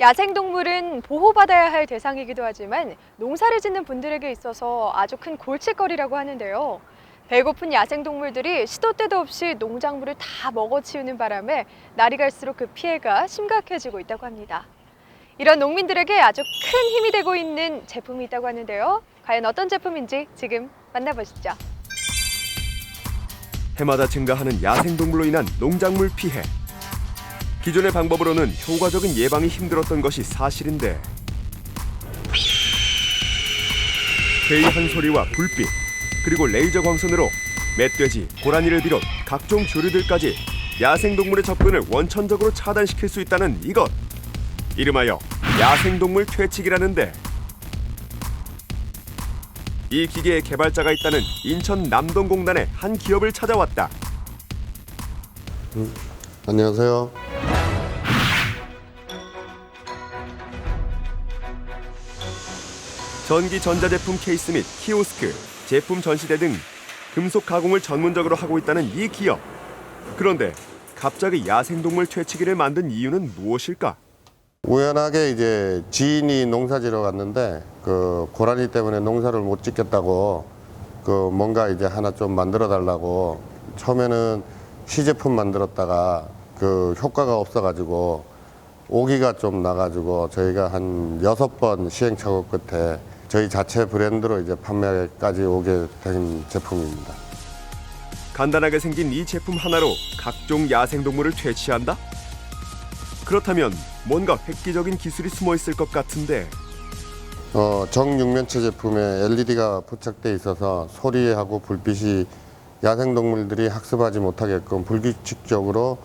야생동물은 보호받아야 할 대상이기도 하지만 농사를 짓는 분들에게 있어서 아주 큰 골칫거리라고 하는데요. 배고픈 야생동물들이 시도 때도 없이 농작물을 다 먹어치우는 바람에 날이 갈수록 그 피해가 심각해지고 있다고 합니다. 이런 농민들에게 아주 큰 힘이 되고 있는 제품이 있다고 하는데요. 과연 어떤 제품인지 지금 만나보시죠. 해마다 증가하는 야생동물로 인한 농작물 피해. 기존의 방법으로는 효과적인 예방이 힘들었던 것이 사실인데 괴이한 소리와 불빛 그리고 레이저 광선으로 멧돼지, 고라니를 비롯 각종 조류들까지 야생동물의 접근을 원천적으로 차단시킬 수 있다는 이것 이름하여 야생동물 퇴치기라는데 이 기계의 개발자가 있다는 인천 남동공단의 한 기업을 찾아왔다. 안녕하세요. 전기 전자제품 케이스 및 키오스크, 제품 전시대 등 금속 가공을 전문적으로 하고 있다는 이 기업. 그런데 갑자기 야생동물 퇴치기를 만든 이유는 무엇일까? 우연하게 이제 지인이 농사지러 갔는데 그 고라니 때문에 농사를 못 짓겠다고 그 뭔가 이제 하나 좀 만들어 달라고 처음에는 시제품 만들었다가 그 효과가 없어가지고 오기가 좀 나가지고 저희가 한 여섯 번 시행착오 끝에 저희 자체 브랜드로 이제 판매까지 오게 된 제품입니다. 간단하게 생긴 이 제품 하나로 각종 야생동물을 퇴치한다? 그렇다면 뭔가 획기적인 기술이 숨어 있을 것 같은데 어, 정육면체 제품에 LED가 부착돼 있어서 소리하고 불빛이 야생동물들이 학습하지 못하게끔 불규칙적으로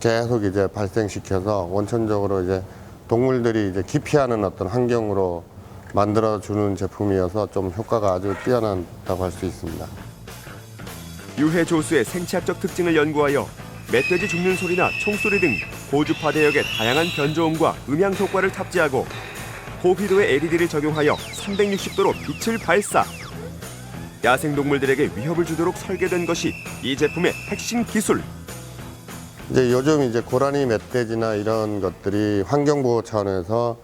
계속 이제 발생시켜서 원천적으로 이제 동물들이 이제 기피하는 어떤 환경으로 만들어주는 제품이어서 좀 효과가 아주 뛰어난다고 할 수 있습니다. 유해 조수의 생체학적 특징을 연구하여 멧돼지 죽는 소리나 총소리 등 고주파 대역의 다양한 변조음과 음향 효과를 탑재하고 고비도의 LED를 적용하여 360도로 빛을 발사. 야생동물들에게 위협을 주도록 설계된 것이 이 제품의 핵심 기술. 이제 요즘 이제 고라니 멧돼지나 이런 것들이 환경 보호 차원에서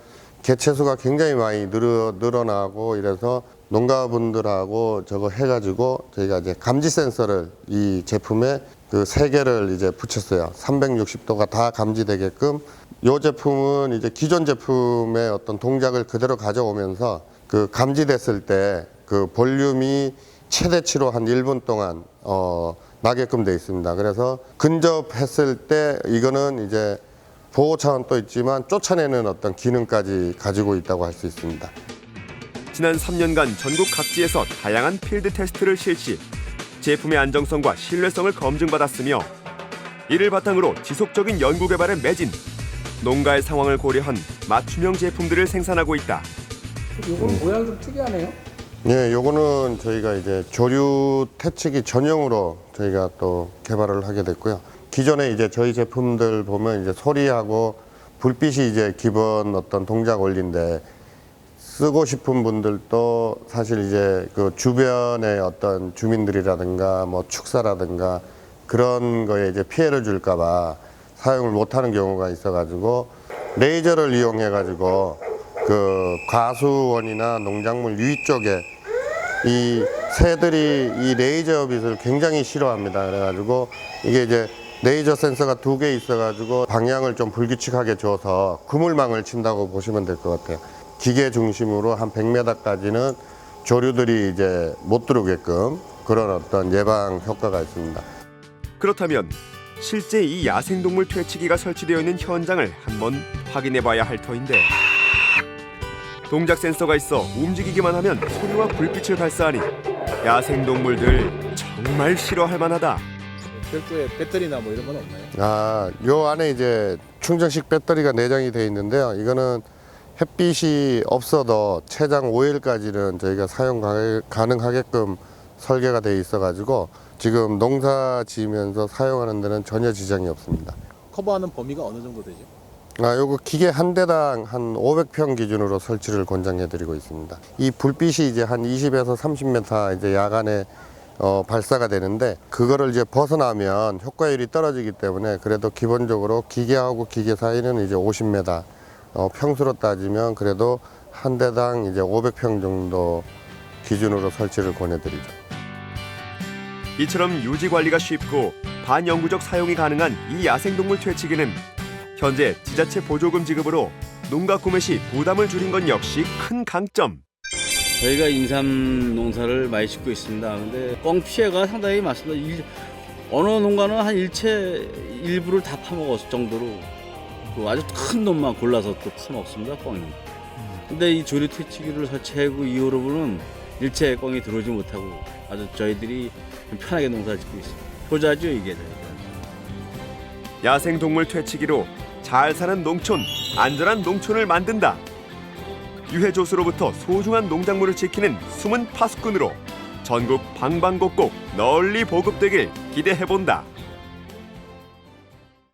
개체수가 굉장히 많이 늘어, 늘어나고 이래서 농가분들하고 저거 해가지고 저희가 이제 감지 센서를 이 제품에 그 세 개를 이제 붙였어요. 360도가 다 감지되게끔 이 제품은 이제 기존 제품의 어떤 동작을 그대로 가져오면서 그 감지됐을 때 그 볼륨이 최대치로 한 1분 동안 어, 나게끔 돼 있습니다. 그래서 근접했을 때 이거는 이제 보호 차원 또 있지만 쫓아내는 어떤 기능까지 가지고 있다고 할 수 있습니다. 지난 3년간 전국 각지에서 다양한 필드 테스트를 실시, 제품의 안정성과 신뢰성을 검증받았으며 이를 바탕으로 지속적인 연구 개발에 매진, 농가의 상황을 고려한 맞춤형 제품들을 생산하고 있다. 이건 모양 좀 특이하네요. 예, 요거는 저희가 이제 조류 퇴치기 전용으로 저희가 또 개발을 하게 됐고요. 기존에 이제 저희 제품들 보면 이제 소리하고 불빛이 이제 기본 어떤 동작 원리인데 쓰고 싶은 분들도 사실 이제 그 주변의 어떤 주민들이라든가 뭐 축사라든가 그런 거에 이제 피해를 줄까봐 사용을 못하는 경우가 있어가지고 레이저를 이용해가지고 그 과수원이나 농작물 유입 쪽에 이 새들이 이 레이저 빛을 굉장히 싫어합니다. 그래가지고 이게 이제 레이저 센서가 두 개 있어가지고 방향을 좀 불규칙하게 줘서 그물망을 친다고 보시면 될 것 같아요. 기계 중심으로 한 100m까지는 조류들이 이제 못 들어오게끔 그런 어떤 예방 효과가 있습니다. 그렇다면 실제 이 야생동물 퇴치기가 설치되어 있는 현장을 한번 확인해 봐야 할 터인데 동작 센서가 있어 움직이기만 하면 소리와 불빛을 발사하니 야생동물들 정말 싫어할 만하다. 별도의 배터리나 뭐 이런 건 없나요? 아, 요 안에 이제 충전식 배터리가 내장이 되어 있는데요. 이거는 햇빛이 없어도 최장 5일까지는 저희가 사용 가- 가능하게끔 설계가 되어 있어 가지고 지금 농사 지으면서 사용하는 데는 전혀 지장이 없습니다. 커버하는 범위가 어느 정도 되죠? 아, 요거 기계 한 대당 한 500평 기준으로 설치를 권장해 드리고 있습니다. 이 불빛이 이제 한 20에서 30m 이제 야간에 어, 발사가 되는데 그거를 이제 벗어나면 효과율이 떨어지기 때문에 그래도 기본적으로 기계하고 기계 사이는 이제 50m 어, 평수로 따지면 그래도 한 대당 이제 500평 정도 기준으로 설치를 권해드리죠. 이처럼 유지 관리가 쉽고 반영구적 사용이 가능한 이 야생동물 퇴치기는 현재 지자체 보조금 지급으로 농가 구매 시 부담을 줄인 건 역시 큰 강점. 저희가 인삼 농사를 많이 짓고 있습니다. 근데 꽝 피해가 상당히 많습니다. 일- 어느 농가는 한 일체 일부를 다 파먹었을 정도로 그 아주 큰 놈만 골라서 또 파먹습니다. 꽝이. 근데 이 조류 퇴치기를 설치하고 이후로는 일체 꽝이 들어오지 못하고 아주 저희들이 좀 편하게 농사를 짓고 있습니다. 효자죠 이게. 야생동물 퇴치기로 잘 사는 농촌, 안전한 농촌을 만든다. 유해조수로부터 소중한 농작물을 지키는 숨은 파수꾼으로 전국 방방곡곡 널리 보급되길 기대해본다.